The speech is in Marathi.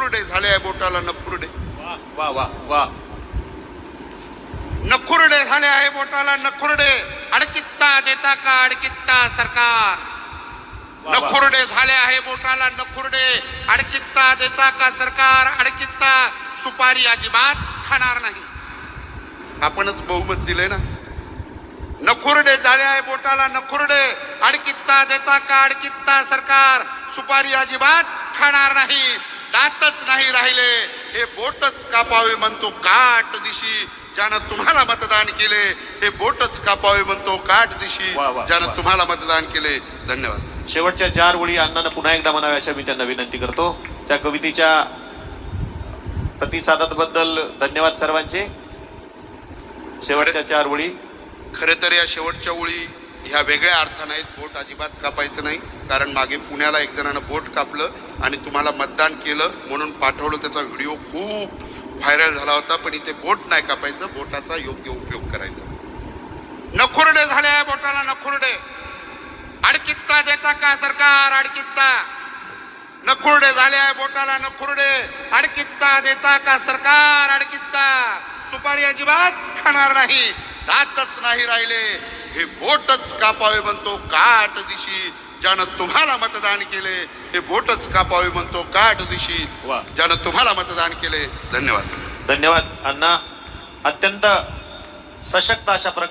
नखुरडे झाले आहे बोटाला नखुरडे वा वा वा वा. नखुरडे झाले आहे बोटाला नखुरडे. अडकित्ता देता का अडकित्ता सरकार. नखुरडे झाले आहे बोटाला नखुरडे. अडकित्ता देता का सरकार? अडकित्ता. सुपारी अजिबात खाणार नाही. आपणच बहुमत दिले ना. नखुरडे झाले आहे बोटाला नखुरडे. अडकित्ता देता का अडकित्ता सरकार? सुपारी अजिबात खाणार नाही. दातच नाही राहिले. हे बोटच कापावे म्हणतो काट दिशी. ज्यानं तुम्हाला मतदान केले हे बोटच कापावे म्हणतो काट दिशी. ज्यानं. तुम्हाला मतदान केले धन्यवाद. शेवटच्या चार ओळी अण्णांना पुन्हा एकदा म्हणाव्या अशा मी त्यांना विनंती करतो. त्या कवितेच्या प्रतिसादाबद्दल धन्यवाद सर्वांचे. शेवटच्या चार ओळी. खरे तर या शेवटच्या ओळी ह्या वेगळ्या अर्थानं आहेत बोट अजिबात कापायचं नाही कारण मागे पुण्याला एक जणानं बोट कापलं आणि तुम्हाला मतदान केलं म्हणून पाठवलं. त्याचा व्हिडिओ खूप व्हायरल झाला होता पण इथे बोट नाही कापायचं बोटाचा योग्य उपयोग करायचा. नखुरडे झाले आहे बोटाला नखुरडे. अडकित्ता देता का सरकार अडकित्ता? नखुरडे झाले आहे बोटाला नखुरडे. अडकित्ता देता का सरकार अडकित्ता? सुपारी अजिबात खाणार नाही. दातच नाही राहिले. हे बोटच कापावे म्हणतो काट दिशी. ज्यानं तुम्हाला मतदान केले हे बोटच कापावे म्हणतो काट दिशी. वा. ज्यानं तुम्हाला मतदान केले धन्यवाद. धन्यवाद अण्णा. अत्यंत सशक्त अशा प्रकारे